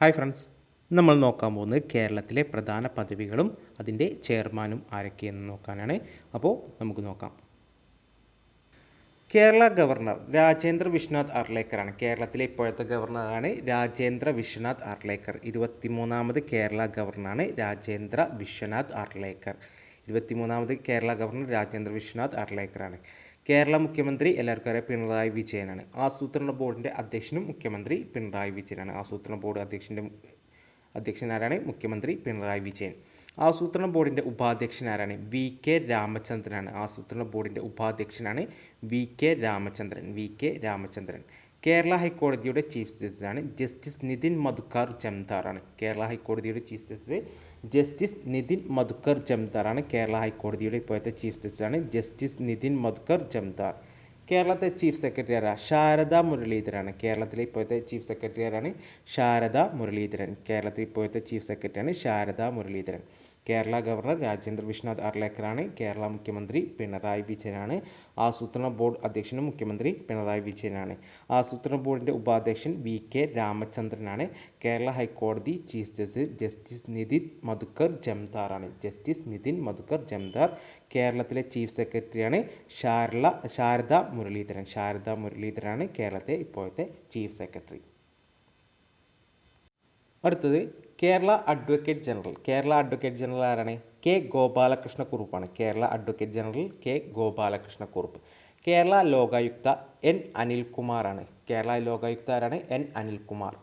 Hi friends നമ്മൾ നോക്കാൻ പോകുന്നത് കേരളത്തിലെ പ്രധാന പദവികളും അതിന്റെ ചെയർമാനും ആരൊക്കെയെന്ന് നോക്കാനാണ്. അപ്പോൾ നമുക്ക് നോക്കാം. കേരള ഗവർണർ രാജേന്ദ്ര വിശ്വനാഥ് അർലേക്കറാണ് കേരളത്തിലെ ഇപ്പോഴത്തെ ഗവർണറാണ് രാജേന്ദ്ര വിശ്വനാഥ് അർലേക്കർ ഇരുപത്തിമൂന്നാമത് കേരള ഗവർണറാണ് രാജേന്ദ്ര വിശ്വനാഥ് അർലേക്കർ ഇരുപത്തിമൂന്നാമത് കേരള ഗവർണർ രാജേന്ദ്ര വിശ്വനാഥ് അർലേക്കറാണ് കേരള മുഖ്യമന്ത്രി എല്ലാവർക്കും അറിയാം പിണറായി വിജയനാണ്. ആസൂത്രണ ബോർഡിന്റെ അധ്യക്ഷനും മുഖ്യമന്ത്രി പിണറായി വിജയനാണ്. ആസൂത്രണ ബോർഡ് അധ്യക്ഷന്റെ അധ്യക്ഷനാരാണ് മുഖ്യമന്ത്രി പിണറായി വിജയൻ. ആസൂത്രണ ബോർഡിന്റെ ഉപാധ്യക്ഷനാരാണ് വി കെ രാമചന്ദ്രനാണ്. ആസൂത്രണ ബോർഡിന്റെ ഉപാധ്യക്ഷനാണ് V K Ramachandran. V K Ramachandran. Kerala ഹൈക്കോടതിയുടെ ചീഫ് ജസ്റ്റിസാണ് ജസ്റ്റിസ് നിതിൻ മധുക്കാർ ജംദാറാണ് കേരള ഹൈക്കോടതിയുടെ chief justice justice Nitin Madhukar ജംദാറാണ് Kerala ഹൈക്കോടതിയുടെ ഇപ്പോഴത്തെ ചീഫ് ജസ്റ്റിസാണ് ജസ്റ്റിസ് നിതിൻ മധുക്കർ ജംദാർ കേരളത്തെ ചീഫ് സെക്രട്ടറി ആരാ ശാരദ മുരളീധരാണ്. കേരളത്തിലെ ഇപ്പോഴത്തെ ചീഫ് സെക്രട്ടറി ആരാണ് ശാരദ മുരളീധരൻ. കേരളത്തിലെ ഇപ്പോഴത്തെ ചീഫ് സെക്രട്ടറിയാണ് ശാരദ മുരളീധരൻ. കേരള ഗവർണർ രാജേന്ദ്ര വിശ്വനാഥ് അർലേക്കറാണ് കേരള മുഖ്യമന്ത്രി പിണറായി വിജയനാണ്. ആസൂത്രണ ബോർഡ് അധ്യക്ഷനും മുഖ്യമന്ത്രി പിണറായി വിജയനാണ്. ആസൂത്രണ ബോർഡിന്റെ ഉപാധ്യക്ഷൻ വി കെ രാമചന്ദ്രനാണ്. കേരള ഹൈക്കോടതി chief justice justice Nitin Madhukar ജംദാറാണ്. Justice Nitin Madhukar Jamdar കേരളത്തിലെ ചീഫ് സെക്രട്ടറിയാണ്. ഷാർല ശാരദ മുരളീധരൻ. ശാരദ മുരളീധരനാണ് കേരളത്തെ ഇപ്പോഴത്തെ ചീഫ് സെക്രട്ടറി. അടുത്തത് Kerala advocate general. Kerala advocate general ആരാണ്? K Gopalakrishna കുറുപ്പാണ്. Kerala advocate general K Gopalakrishna Kurup. Kerala Lokayukta N അനിൽകുമാറാണ്. Kerala Lokayukta ആരാണ്? എൻ അനിൽകുമാർ.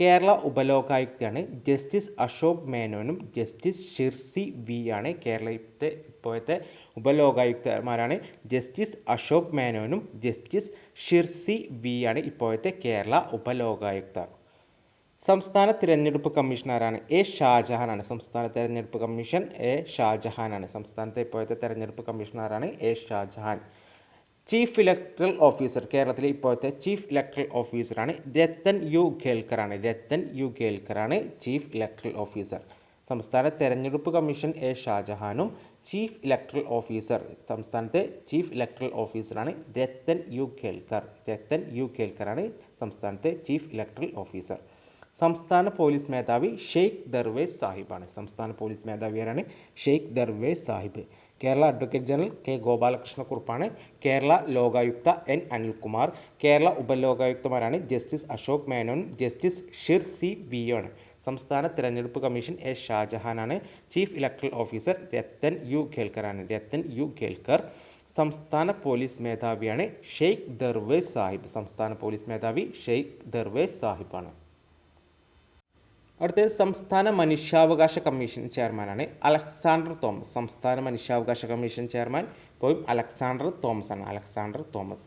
കേരള ഉപലോകായുക്തയാണ് ജസ്റ്റിസ് അശോക് മേനോനും ജസ്റ്റിസ് ഷിർസി വി ആണ്. കേരളത്തെ ഇപ്പോഴത്തെ ഉപലോകായുക്തമാരാണ് ജസ്റ്റിസ് അശോക് മേനോനും ജസ്റ്റിസ് ഷിർസി വി ആണ് ഇപ്പോഴത്തെ കേരള ഉപലോകായുക്ത. സംസ്ഥാന തിരഞ്ഞെടുപ്പ് കമ്മീഷണറാണ് എ ഷാജഹാനാണ്. സംസ്ഥാന തിരഞ്ഞെടുപ്പ് കമ്മീഷൻ എ ഷാജഹാനാണ്. സംസ്ഥാനത്തെ ഇപ്പോഴത്തെ തിരഞ്ഞെടുപ്പ് കമ്മീഷണറാണ് A Shajahan. Chief electoral officer കേരളത്തിലെ ഇപ്പോഴത്തെ ചീഫ് ഇലക്ട്രൽ ഓഫീസറാണ് രത്തൻ യു ഖേൽക്കറാണ് രത്തൻ യു ഖേൽക്കറാണ് ചീഫ് ഇലക്ട്രൽ ഓഫീസർ. സംസ്ഥാന തെരഞ്ഞെടുപ്പ് കമ്മീഷൻ എ ഷാജഹാനും ചീഫ് ഇലക്ട്രൽ ഓഫീസർ സംസ്ഥാനത്തെ ചീഫ് ഇലക്ട്രൽ ഓഫീസറാണ് രത്തൻ യു ഖേൽക്കർ രത്തൻ യു ഖേൽക്കറാണ് സംസ്ഥാനത്തെ ചീഫ് ഇലക്ട്രൽ ഓഫീസർ. സംസ്ഥാന പോലീസ് മേധാവി ഷെയ്ഖ് ദർവേസ് സാഹിബാണ്. സംസ്ഥാന പോലീസ് മേധാവി ആരാണ്? Sheikh Darvesh Sahib. Kerala advocate general K ഗോപാലകൃഷ്ണക്കുറുപ്പാണ് Kerala Lokayukta N Anilkumar. Kerala ഉപലോകായുക്തമാരാണ്? Justice Ashok Menon justice Shircy V ആണ് സംസ്ഥാന തിരഞ്ഞെടുപ്പ് commission A ഷാജഹാനാണ്. Chief electoral officer Rathan U ഖേൽക്കറാണ്. Rathan U Khelkar. സംസ്ഥാന പോലീസ് മേധാവിയാണ് ഷെയ്ഖ് ദർവേസ് സാഹിബ്. സംസ്ഥാന പോലീസ് മേധാവി ഷെയ്ഖ് ദർവേസ് സാഹിബാണ്. അടുത്തത് സംസ്ഥാന മനുഷ്യാവകാശ കമ്മീഷൻ ചെയർമാനാണ് അലക്സാണ്ടർ തോമസ്. സംസ്ഥാന മനുഷ്യാവകാശ കമ്മീഷൻ ചെയർമാൻ പോയി അലക്സാണ്ടർ തോമസ് ആണ് അലക്സാണ്ടർ തോമസ്.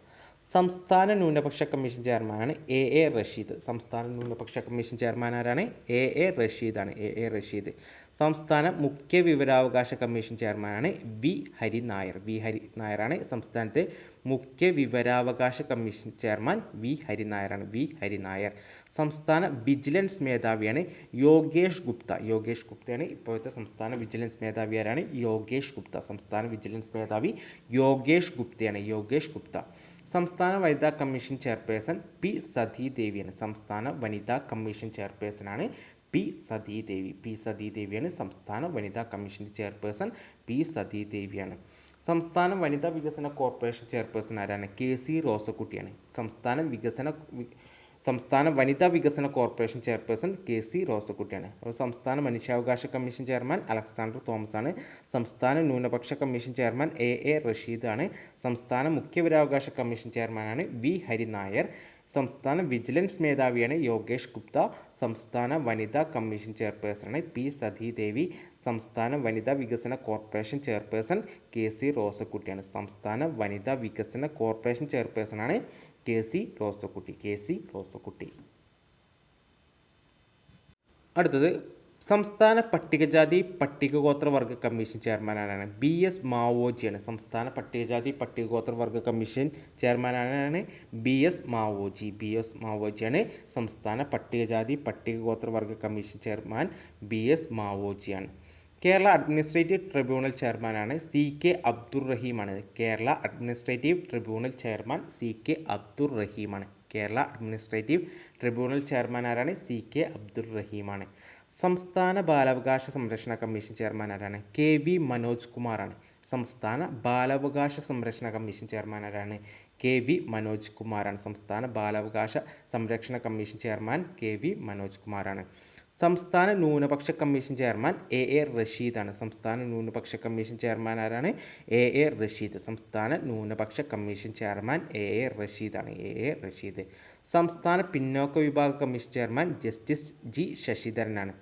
സംസ്ഥാന ന്യൂനപക്ഷ കമ്മീഷൻ ചെയർമാനാണ് എ എ റഷീദ്. സംസ്ഥാന ന്യൂനപക്ഷ കമ്മീഷൻ ചെയർമാൻ ആരാണ്? A A റഷീദാണ്. A A Rasheed. സംസ്ഥാന മുഖ്യ വിവരാവകാശ കമ്മീഷൻ ചെയർമാനാണ് വി ഹരി നായർ. വി ഹരി നായരാണ് സംസ്ഥാനത്തെ മുഖ്യ വിവരാവകാശ കമ്മീഷൻ ചെയർമാൻ വി ഹരിനായരാണ് വി ഹരിനായർ. സംസ്ഥാന വിജിലൻസ് മേധാവിയാണ് യോഗേഷ് ഗുപ്ത. യോഗേഷ് ഗുപ്തയാണ് ഇപ്പോഴത്തെ സംസ്ഥാന വിജിലൻസ് മേധാവി ആരാണ്? യോഗേഷ് ഗുപ്ത. സംസ്ഥാന വിജിലൻസ് മേധാവി യോഗേഷ് ഗുപ്തയാണ്. യോഗേഷ് ഗുപ്ത. സംസ്ഥാന വനിതാ കമ്മീഷൻ ചെയർപേഴ്സൺ പി സതീദേവിയാണ്. സംസ്ഥാന വനിതാ കമ്മീഷൻ ചെയർപേഴ്സണാണ് പി സതീദേവി. പി സതീദേവിയാണ് സംസ്ഥാന വനിതാ കമ്മീഷന്റെ ചെയർപേഴ്സൺ പി സതീദേവിയാണ്. സംസ്ഥാന വനിതാ വികസന കോർപ്പറേഷൻ ചെയർപേഴ്സൺ ആരാണ്? കെ സി റോസക്കുട്ടിയാണ്. സംസ്ഥാന വികസന സംസ്ഥാന വനിതാ വികസന കോർപ്പറേഷൻ ചെയർപേഴ്സൺ കെ സി റോസക്കുട്ടിയാണ്. അപ്പോൾ സംസ്ഥാന മനുഷ്യാവകാശ കമ്മീഷൻ ചെയർമാൻ അലക്സാണ്ടർ തോമസ് ആണ് സംസ്ഥാന ന്യൂനപക്ഷ commission chairman A A Rasheed ആണ് സംസ്ഥാന മുഖ്യവരാവകാശ കമ്മീഷൻ ചെയർമാനാണ് വി ഹരി നായർ സംസ്ഥാന വിജിലൻസ് മേധാവിയാണ് യോഗേഷ് ഗുപ്ത സംസ്ഥാന വനിതാ കമ്മീഷൻ ചെയർപേഴ്സണാണ് പി സതീദേവി സംസ്ഥാന വനിതാ വികസന കോർപ്പറേഷൻ ചെയർപേഴ്സൺ കെ സി റോസക്കുട്ടിയാണ്. സംസ്ഥാന വനിതാ വികസന corporation ചെയർപേഴ്സണാണ് K C Rosakutty. K C Rosakutty. അടുത്തത് സംസ്ഥാന പട്ടികജാതി പട്ടികഗോത്ര വർഗ കമ്മീഷൻ ചെയർമാനാണ്. ബി എസ് മാവോജിയാണ് സംസ്ഥാന പട്ടികജാതി പട്ടികഗോത്ര വർഗ കമ്മീഷൻ ചെയർമാനാണ് B S Mavoji. B S മാവോജിയാണ് സംസ്ഥാന പട്ടികജാതി പട്ടികഗോത്ര വർഗ കമ്മീഷൻ ചെയർമാൻ ബി എസ് മാവോജിയാണ്. കേരള അഡ്മിനിസ്ട്രേറ്റീവ് ട്രിബ്യൂണൽ ചെയർമാനാണ് C K Abdur റഹീമാണ്. Kerala administrative tribunal chairman C K Abdur റഹീമാണ്. Kerala administrative tribunal chairman ആരാണ് സി കെ അബ്ദുർ റഹീമാണ്. സംസ്ഥാന ബാലാവകാശ സംരക്ഷണ കമ്മീഷൻ ചെയർമാൻ ആരാണ്? കെ വി മനോജ് കുമാറാണ്. സംസ്ഥാന ബാലാവകാശ സംരക്ഷണ കമ്മീഷൻ ചെയർമാൻ ആരാണ്? കെ വി മനോജ് കുമാറാണ്. സംസ്ഥാന ബാലാവകാശ സംരക്ഷണ commission chairman K V Manoj കുമാറാണ്. സംസ്ഥാന ന്യൂനപക്ഷ കമ്മീഷൻ ചെയർമാൻ എ എ റഷീദാണ്. സംസ്ഥാന ന്യൂനപക്ഷ കമ്മീഷൻ ചെയർമാൻ ആരാണ്? A A Rasheed. സംസ്ഥാന ന്യൂനപക്ഷ commission chairman A A റഷീദാണ്. A A Rasheed. സംസ്ഥാന പിന്നോക്ക വിഭാഗ കമ്മീഷൻ ചെയർമാൻ ജസ്റ്റിസ് ജി ശശിധരനാണ്.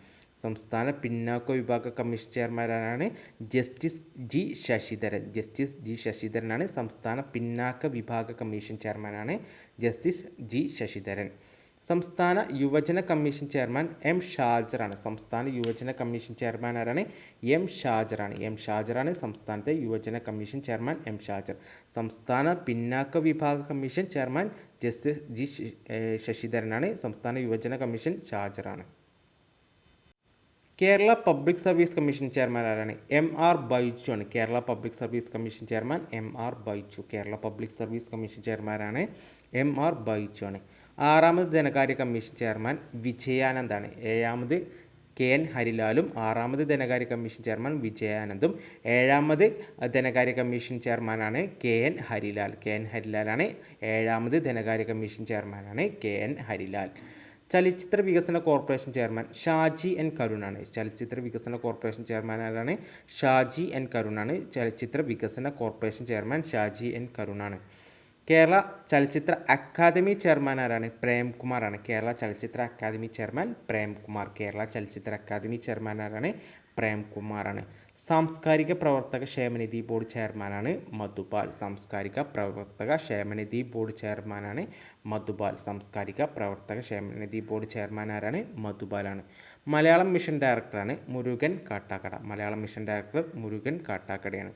സംസ്ഥാന പിന്നാക്ക വിഭാഗ കമ്മീഷൻ ചെയർമാനാണ് justice G Sasidharan. Justice G ശശിധരനാണ് സംസ്ഥാന പിന്നാക്ക വിഭാഗ കമ്മീഷൻ ചെയർമാനാണ് ജസ്റ്റിസ് ജി ശശിധരൻ. സംസ്ഥാന യുവജന കമ്മീഷൻ ചെയർമാൻ എം ഷാജറാണ്. സംസ്ഥാന യുവജന കമ്മീഷൻ ചെയർമാൻ ആരാണ്? എം ഷാജറാണ്. എം ഷാജറാണ് സംസ്ഥാനത്തെ യുവജന കമ്മീഷൻ ചെയർമാൻ എം ഷാജർ. സംസ്ഥാന പിന്നാക്ക വിഭാഗ കമ്മീഷൻ ചെയർമാൻ ജസ്റ്റിസ് ജി ശശിധരനാണ്. സംസ്ഥാന യുവജന commission ഷാജറാണ്. Kerala public service commission chairman ആരാണ്? എം ആർ ബൈജു ആണ്. Kerala public service commission chairman M R Baiju. Kerala public service commission ചെയർമാനാണ് എം ആർ ബൈജു ആണ്. ആറാമത് ധനകാര്യ കമ്മീഷൻ ചെയർമാൻ വിജയാനന്ദാണ്. ഏഴാമത് കെ എൻ ഹരിലാലും ആറാമത് ധനകാര്യ കമ്മീഷൻ ചെയർമാൻ വിജയാനന്ദും ഏഴാമത് ധനകാര്യ കമ്മീഷൻ ചെയർമാനാണ് K N Harilal. K N ഹരിലാലാണ് ഏഴാമത് ധനകാര്യ കമ്മീഷൻ ചെയർമാനാണ് കെ എൻ ഹരിലാൽ. ചലച്ചിത്ര വികസന കോർപ്പറേഷൻ ചെയർമാൻ ഷാജി എൻ കരുണാണ്. ചലച്ചിത്ര വികസന കോർപ്പറേഷൻ ചെയർമാൻ ആരാണ് ഷാജി എൻ കരുണാണ്. ചലച്ചിത്ര വികസന കോർപ്പറേഷൻ ചെയർമാൻ ഷാജി എൻ കരുണാണ്. കേരള ചലച്ചിത്ര അക്കാദമി ചെയർമാൻ ആരാണ്? പ്രേംകുമാറാണ് കേരള ചലച്ചിത്ര അക്കാദമി ചെയർമാൻ പ്രേംകുമാർ കേരള ചലച്ചിത്ര അക്കാദമി ചെയർമാൻ ആരാണ്? പ്രേംകുമാറാണ് സാംസ്കാരിക പ്രവർത്തക ക്ഷേമനിധി ബോർഡ് ചെയർമാനാണ് മധുപാൽ. സാംസ്കാരിക പ്രവർത്തക ക്ഷേമനിധി ബോർഡ് ചെയർമാനാണ് മധുപാൽ. സാംസ്കാരിക പ്രവർത്തക ക്ഷേമനിധി ബോർഡ് ചെയർമാൻ ആരാണ്? മധുപാലാണ് മലയാളം മിഷൻ ഡയറക്ടറാണ് Murugan Kattakada. Malayalam mission director Murugan കാട്ടാക്കടയാണ്.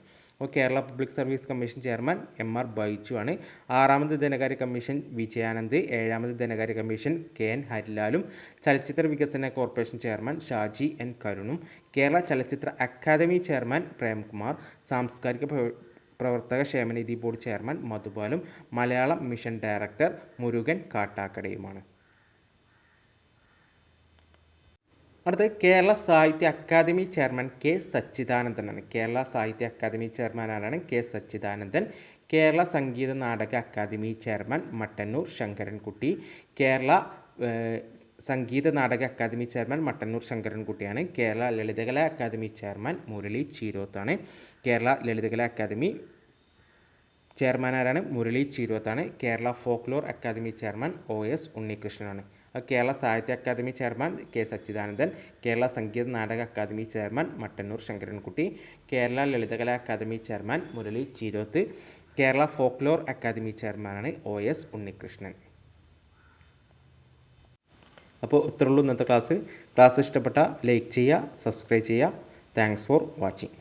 Kerala public service commission chairman M R Baiju ആണ്. ആറാമത് ധനകാര്യ കമ്മീഷൻ വിജയാനന്ദ് ഏഴാമത് ധനകാര്യ കമ്മീഷൻ കെ എൻ ഹരിലാലും ചലച്ചിത്ര വികസന കോർപ്പറേഷൻ ചെയർമാൻ ഷാജി എൻ കരുണും കേരള ചലച്ചിത്ര അക്കാദമി ചെയർമാൻ പ്രേംകുമാർ സാംസ്കാരിക പ്രവർത്തക ക്ഷേമനിധി ബോർഡ് ചെയർമാൻ മധുപാലും മലയാളം മിഷൻ ഡയറക്ടർ മുരുകൻ കാട്ടാക്കടയുമാണ്. അടുത്ത കേരള സാഹിത്യ അക്കാദമി ചെയർമാൻ കെ സച്ചിദാനന്ദനാണ് കേരള സാഹിത്യ അക്കാദമി ചെയർമാൻ ആരാണ്? കെ സച്ചിദാനന്ദൻ. കേരള സംഗീത നാടക അക്കാദമി ചെയർമാൻ മട്ടന്നൂർ ശങ്കരൻകുട്ടി. കേരള സംഗീത നാടക അക്കാദമി ചെയർമാൻ മട്ടന്നൂർ ശങ്കരൻകുട്ടിയാണ്. കേരള ലളിതകലാ അക്കാദമി ചെയർമാൻ മുരളി ചീരോത്താണ്. കേരള ലളിതകലാ അക്കാദമി ചെയർമാൻ ആരാണ്? Murali ചീരോത്താണ്. Kerala folklore academy chairman O S ഉണ്ണികൃഷ്ണനാണ്. Kerala സാഹിത്യ academy chairman K Sachidanandan Kerala സംഗീത നാടക academy chairman Mattannur Sankarankutty Kerala Lalithakala academy chairman Murali Cheeroth Kerala folklore academy ചെയർമാനാണ് ഒ എസ് ഉണ്ണികൃഷ്ണൻ. അപ്പോൾ ഇത്രയുള്ളൂ ഇന്നത്തെ ക്ലാസ്. ക്ലാസ് ഇഷ്ടപ്പെട്ട ലൈക്ക് ചെയ്യുക സബ്സ്ക്രൈബ് ചെയ്യുക. Thanks for watching.